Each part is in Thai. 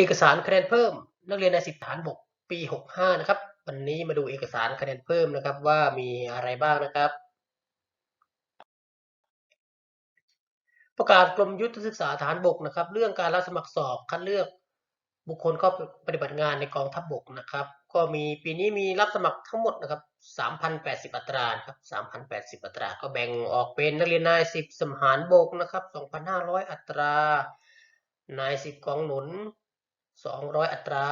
เอกสารคะแนนเพิ่ม นักเรียนในสิบฐานบกปี 65 นะครับ วันนี้มาดูเอกสารคะแนนเพิ่มนะครับว่ามีอะไรบ้างนะครับ ประกาศกรมยุทธศึกษาฐานบกนะครับ เรื่องการรับสมัครสอบคัดเลือกบุคคลเข้าปฏิบัติงานในกองทัพบกนะครับ ก็มีปีนี้มีรับสมัครทั้งหมดนะครับ 3,080 อัตราครับ 3,080 อัตรา ก็แบ่งออกเป็นนักเรียนนาย 10 สมหารบกนะครับ 2,500 อัตรา นาย 10 กองหนุน 200 อัตรา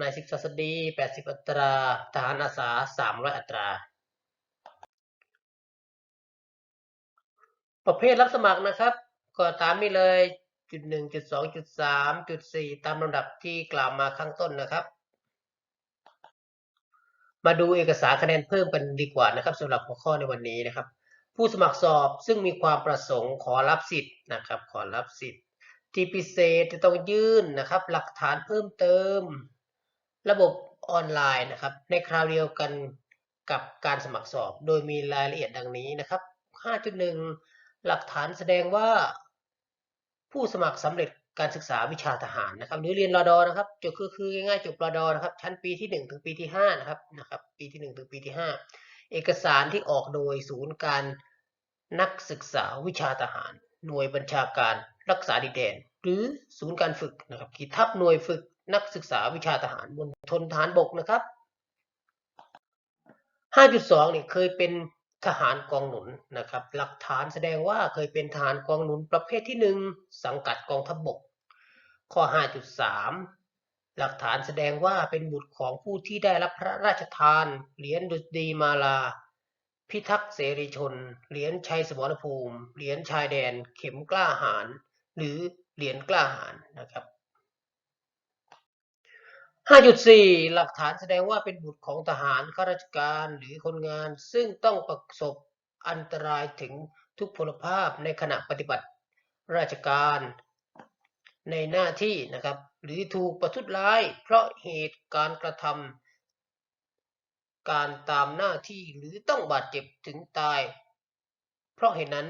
นาย10ศัสดี 80 อัตรา ทหารอาสา 300 อัตรา ประเภทรับสมัครนะครับ ก็ตามนี้เลยจุดหนึ่งจุดสองจุดสามจุดสี่ตามลำดับที่กล่าวมาข้างต้นนะครับ มาดูเอกสารคะแนนเพิ่มกันดีกว่านะครับสำหรับหัวข้อในวันนี้นะครับ ผู้สมัครสอบซึ่งมีความประสงค์ขอรับสิทธิ์นะครับ ขอรับสิทธิ์ ที่พิเศษจะต้องยื่นนะครับ หลักฐานเพิ่มเติม ระบบออนไลน์นะครับ ในคราวเดียวกันกับการสมัครสอบ โดยมีรายละเอียดดังนี้นะครับ 5.1 หลักฐานแสดงว่า ผู้สมัครสำเร็จการศึกษาวิชาทหารนะครับ หรือเรียนรอดอนะครับจบคือคือง่ายๆจบรอดอนะครับ ชั้นปีที่ 1 ถึงปีที่5นะครับนะครับ ปีที่ 1 ถึงปีที่ 5 เอกสารที่ออกโดยศูนย์การนักศึกษาวิชาทหาร หน่วยบัญชาการ รักษาดินแดน หรือศูนย์การฝึกนะครับขีดทับหน่วยฝึกนักศึกษาวิชาทหารบนทนทหารบกนะครับ 5.2เนี่ยเคยเป็นทหารกองหนุนนะครับ หลักฐานแสดงว่าเคยเป็นทหารกองหนุนประเภทที่หนึ่งสังกัดกองทัพบก ข้อ 5.3 หลักฐานแสดงว่าเป็นบุตรของผู้ที่ได้รับพระราชทานเหรียญดุษฎีมาลา พิทักษ์เสรีชน เหรียญชัยสมรภูมิ เหรียญชายแดน เข็มกล้าหาญ หรือเหรียญกล้าหาญนะครับ 5.4 หลักฐานแสดงว่าเป็นบุตรของทหารข้าราชการหรือคนงาน ซึ่งต้องประสบอันตรายถึงทุกพลภาพในขณะปฏิบัติราชการในหน้าที่นะครับ หรือถูกประทุษร้าย เพราะเหตุการกระทำการตามหน้าที่หรือต้องบาดเจ็บถึงตาย เพราะเหตุนั้น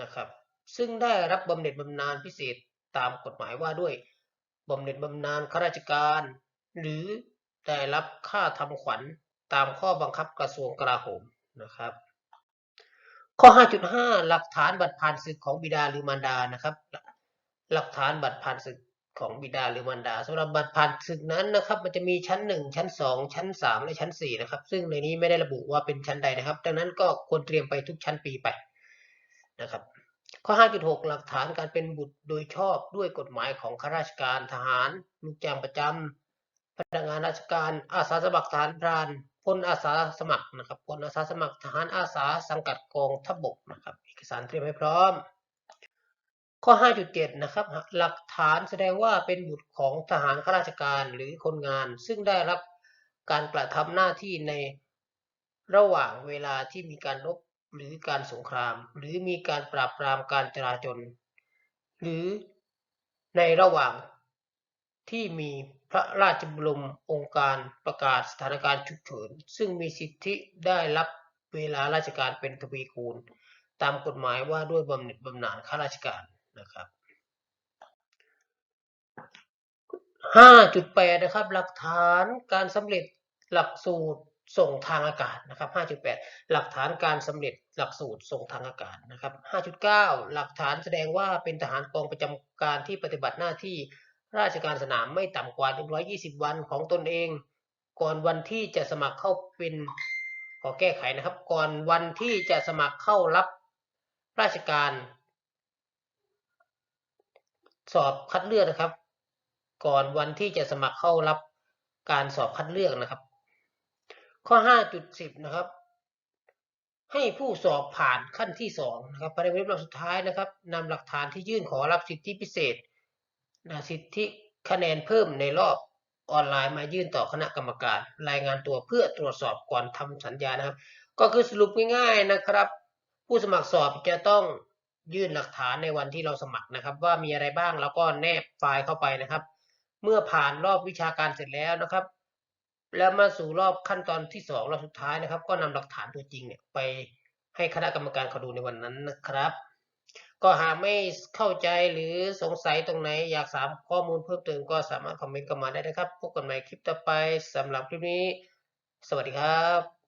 นะครับ ซึ่งได้รับบำเหน็จบำนาญพิเศษตามกฎหมายว่าด้วยบำเหน็จบำนาญข้าราชการ หรือได้รับค่าทำขวัญตามข้อบังคับกระทรวงกลาโหมนะครับ ข้อ 5.5 หลักฐานบัตรผ่านศึกของบิดาหรือมารดานะครับ หลักฐานบัตรผ่านศึกของบิดาหรือมารดาสำหรับบัตรผ่านศึกนั้นนะครับ มันจะมีชั้น 1 ชั้น 2 ชั้น 3 และชั้น 4 นะครับ ซึ่งในนี้ไม่ได้ระบุว่าเป็นชั้นใดนะครับ ดังนั้นก็ควรเตรียมไปทุกชั้นปีไปนะครับ ข้อ 5.6 หลักฐานการเป็นบุตรโดยชอบด้วยกฎหมายของข้าราชการทหาร ลูกจ้างประจำพนักงานราชการ อาสาสมัครทหารพรานพลอาสาสมัครนะครับพลอาสาสมัครทหารอาสาสังกัดกองทัพบกนะครับ เอกสารเตรียมให้พร้อม ข้อ 5.7 นะครับ หลักฐานแสดงว่าเป็นบุตรของทหารข้าราชการหรือคนงาน ซึ่งได้รับการกระทำหน้าที่ในระหว่างเวลาที่มีการรบ หรือการสงคราม หรือมีการปราบปรามการจราจนหรือในระหว่างที่มีพระราชบรมองค์การประกาศสถานการณ์ฉุกเฉินซึ่งมีสิทธิได้รับเวลาราชการเป็นทวีคูณ ตามกฎหมายว่าด้วยบำเหน็จบำนาญข้าราชการนะครับ 5.8 นะครับ หลักฐานการสำเร็จหลักสูตร ส่งทางอากาศนะครับ 5.8 หลักฐานการสำเร็จหลักสูตรส่งทางอากาศนะครับ 5.9 หลักฐานแสดงว่าเป็นทหารกองประจำการที่ปฏิบัติหน้าที่ราชการสนามไม่ต่ำกว่า 120 วันของตนเอง ก่อนวันที่จะสมัครเข้าเป็นขอแก้ไขนะครับ ก่อนวันที่จะสมัครเข้ารับราชการ สอบคัดเลือกนะครับ ก่อนวันที่จะสมัครเข้ารับการสอบคัดเลือกนะครับ ข้อ 5.10 นะครับ ให้ผู้สอบผ่านขั้นที่ 2 นะครับภายในเว็บรอบสุดท้ายนะครับนำหลักฐานที่ยื่นขอรับสิทธิพิเศษนะสิทธิคะแนนเพิ่มในรอบออนไลน์มายื่นต่อคณะกรรมการ รายงานตัวเพื่อตรวจสอบก่อนทำสัญญานะครับ ก็คือสรุปง่ายๆนะครับ ผู้สมัครสอบจะต้องยื่นหลักฐานในวันที่เราสมัครนะครับ ว่ามีอะไรบ้างแล้วก็แนบไฟล์เข้าไปนะครับ เมื่อผ่านรอบวิชาการเสร็จแล้วนะครับ แล้วมาสู่รอบขั้นตอนที่สองรอบสุดท้ายนะครับ ก็นำหลักฐานตัวจริงเนี่ยไปให้คณะกรรมการเขาดูในวันนั้นนะครับ ก็หากไม่เข้าใจหรือสงสัยตรงไหนอยากถามข้อมูลเพิ่มเติมก็สามารถคอมเมนต์เข้ามาได้นะครับพบกันใหม่คลิปต่อไปสำหรับคลิปนี้ สวัสดีครับ